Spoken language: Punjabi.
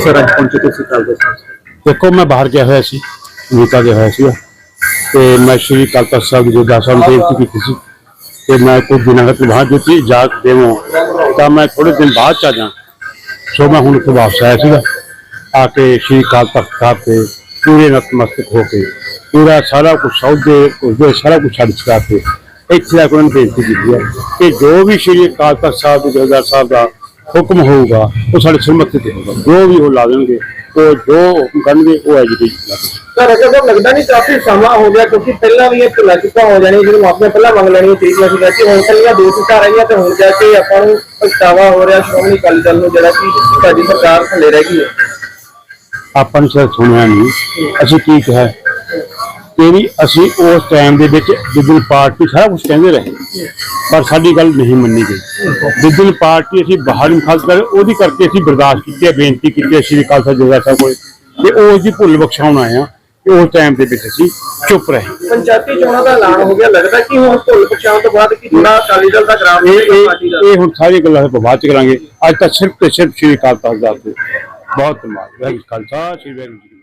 ਪਹੁੰਚੇ ਤੁਸੀਂ ਕੱਲ ਦੇ ਸਾਥ ਦੇਖੋ, ਮੈਂ ਬਾਹਰ ਗਿਆ ਹੋਇਆ ਸੀ, ਅਮਰੀਕਾ ਗਿਆ ਹੋਇਆ ਸੀ ਤੇ ਮੈਂ ਸ਼੍ਰੀ ਅਕਾਲ ਤਖਤ ਸਾਹਿਬ ਜੀ ਦਾ ਸਾਹਿਬ ਬੇਨਤੀ ਕੀਤੀ ਸੀ ਕਿ ਮੈਂ ਕੁਝ ਦਿਨਾਂ ਤੱਕ ਵਹਾਂ ਜੁਤੀ ਇਜਾਜ਼ਤ ਦੇਵਾਂ। ਤਾਂ ਮੈਂ ਥੋੜੇ ਦਿਨ ਬਾਅਦ ਚ ਆ ਜਾ। ਸੋ ਮੈਂ ਹੁਣ ਉੱਥੇ ਵਾਪਸ ਆਇਆ ਸੀਗਾ, ਆ ਕੇ ਸ਼੍ਰੀ ਅਕਾਲ ਤਖਤ ਸਾਹਿਬ ਤੇ ਪੂਰੇ ਨਤਮਸਤਕ ਹੋ ਕੇ, ਪੂਰਾ ਸਾਰਾ ਕੁਝ ਸੌਦੇ, ਉਸਦੇ ਸਾਰਾ ਕੁਝ ਛੱਡ ਛਡਾ ਕੇ ਇੱਥੇ ਆ ਕੇ ਉਹਨਾਂ ਨੇ ਬੇਨਤੀ ਕੀਤੀ ਹੈ ਕਿ ਜੋ ਵੀ ਸ਼੍ਰੀ ਅਕਾਲ ਤਖਤ ਸਾਹਿਬ ਦੇ ਜਥੇਦਾਰ ਸਾਹਿਬ ਦਾ ਹੁਕਮ ਹੋਊਗਾ ਉਹ ਸਾਡੇ ਸਿਰਮੱਥੇ ਤੇ ਹੋਊਗਾ। ਜੋ ਵੀ ਉਹ ਲਾ ਦੇਣਗੇ ਉਹ ਜੋ ਹੁਕਮ ਕਰਨਗੇ ਉਹ ਐਜੂਕੇਸ਼ਨ ਲਾਗੇ ਸਰ ਅਜੇ ਤੱਕ ਲੱਗਦਾ ਨਹੀਂ ਕਾਫੀ ਸਮਾਂ ਹੋ ਗਿਆ ਕਿਉਂਕਿ ਪਹਿਲਾਂ ਵੀ ਇਹ ਢਿੱਲਾ ਚੁੱਕਾ ਹੋ ਜਾਣੀ ਜਦੋਂ ਮਾਫੀਆਂ ਪਹਿਲਾਂ ਮੰਗ ਲੈਣੀਆਂ ਚਾਹੀਦੀਆਂ ਸੀ ਕਿ ਹੁਣ ਕੱਲੀਆਂ ਦੋ ਸੀਟਾਂ ਰਹੀਆਂ ਤੇ ਹੁਣ ਜਾ ਕੇ ਆਪਾਂ ਨੂੰ ਪਛਤਾਵਾ ਹੋ ਰਿਹਾ ਸ਼੍ਰੋਮਣੀ ਅਕਾਲੀ ਦਲ ਨੂੰ ਜਿਹੜਾ ਕਿ ਸਾਡੀ ਸਰਕਾਰ ਥੱਲੇ ਰਹਿ ਗਈ ਹੈ। ਆਪਾਂ ਨੇ ਸ਼ਾਇਦ ਸੁਣਿਆ ਨਹੀਂ। ਅਸੀਂ ਕੀ ਕਿਹਾ? ਕਿ ਵੀ ਅਸੀਂ ਉਸ ਟਾਈਮ ਦੇ ਵਿੱਚ ਜਿੱਦਣ ਪਾਰਟੀ ਸਾਰਾ ਕੁਝ ਕਹਿੰਦੇ ਰਹੇ। ਪਰ ਸਾਡੀ ਗੱਲ ਨਹੀਂ ਮੰਨੀ ਗਈ। ਜਿੱਦਣ ਪਾਰਟੀ ਅਸੀਂ ਬਾਹਰ ਮੁਖਾਲਫ ਕਰ ਉਹਦੀ ਕਰਕੇ ਅਸੀਂ ਬਰਦਾਸ਼ਤ ਕੀਤੀ ਬੇਨਤੀ ਕੀਤੀ ਸ਼੍ਰੀ ਤਖਤ ਜਥੇਦਾਰ ਸਾਹਿਬ ਕੋਲ। ਤੇ ਉਹ ਉਹਦੀ ਭੁੱਲ ਬਖਸ਼ਾਉਣ ਆਇਆ ਉਸ ਟਾਈਮ ਦੇ ਵਿੱਚ ਅਸੀਂ ਚੁੱਪ ਰਹੇ। ਪੰਚਾਇਤੀ ਚੋਣਾਂ ਦਾ ਐਲਾਨ ਹੋ ਗਿਆ। ਲੱਗਦਾ ਕਿ ਹੁਣ ਭੁੱਲ ਪਛਾਣ ਤੋਂ ਬਾਅਦ ਕਿ ਜਿਹੜਾ ਅਕਾਲੀ ਦਲ ਦਾ ਗ੍ਰਾਮ ਇਹ ਇਹ ਇਹ ਹੁਣ ਸਾਰੀਆਂ ਗੱਲਾਂ ਆਪਾਂ ਬਾਅਦ ਚ ਕਰਾਂਗੇ। ਅੱਜ ਤਾਂ ਸਿਰਫ ਤੇ ਸਿਰਫ ਸ਼੍ਰੀ ਅਕਾਲ ਤਖਤ ਦਾ ਬਹੁਤ ਧੰਨਵਾਦ। ਵਾਹਿਗੁਰੂ ਖਾਲਸਾ ਸ਼੍ਰੀ ਵਾਹਿਗੁਰੂ।